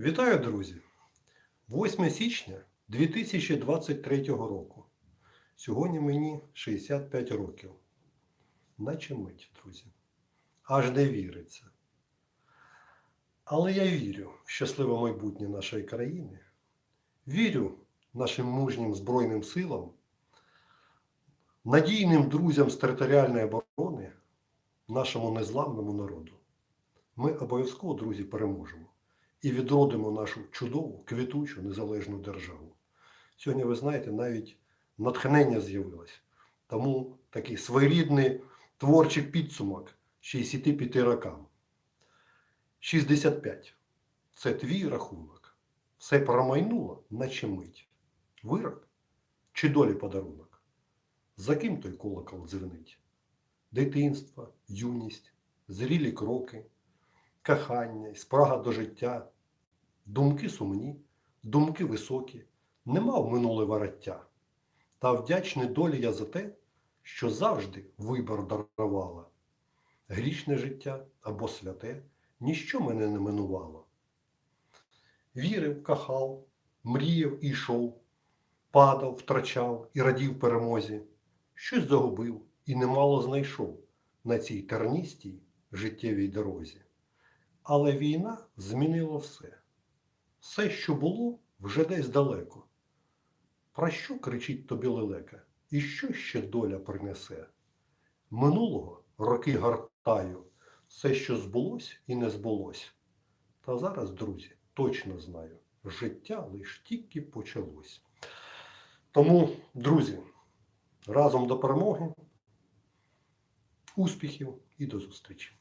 Вітаю, друзі! 8 січня 2023 року. Сьогодні мені 65 років. Наче мить, друзі. Аж не віриться. Але я вірю в щасливе майбутнє нашої країни. Вірю нашим мужнім Збройним силам, надійним друзям з територіальної оборони, нашому незламному народу. Ми обов'язково, друзі, переможемо і відродимо нашу чудову, квітучу, незалежну державу. Сьогодні, ви знаєте, навіть натхнення з'явилось. Тому такий своєрідний творчий підсумок 65 рокам. 65. Це твій рахунок. Все промайнуло, наче мить. Вирок чи долі подарунок? За ким той колокол дзвенить? Дитинство, юність, зрілі кроки, кохання, спрага до життя, думки сумні, думки високі, нема в минуле вороття. Та вдячний долі я за те, що завжди вибор дарувала. Грішне життя або святе, ніщо мене не минувало. Вірив, кохав, мріяв і йшов, падав, втрачав і радів перемозі, щось загубив і немало знайшов на цій терністій життєвій дорозі. Але війна змінила все. Все, що було, вже десь далеко. Про що кричить тобі лелека? І що ще доля принесе? Минулого роки гартаю, все, що збулось і не збулось. Та зараз, друзі, точно знаю, життя лиш тільки почалось. Тому, друзі, разом до перемоги, успіхів і до зустрічі!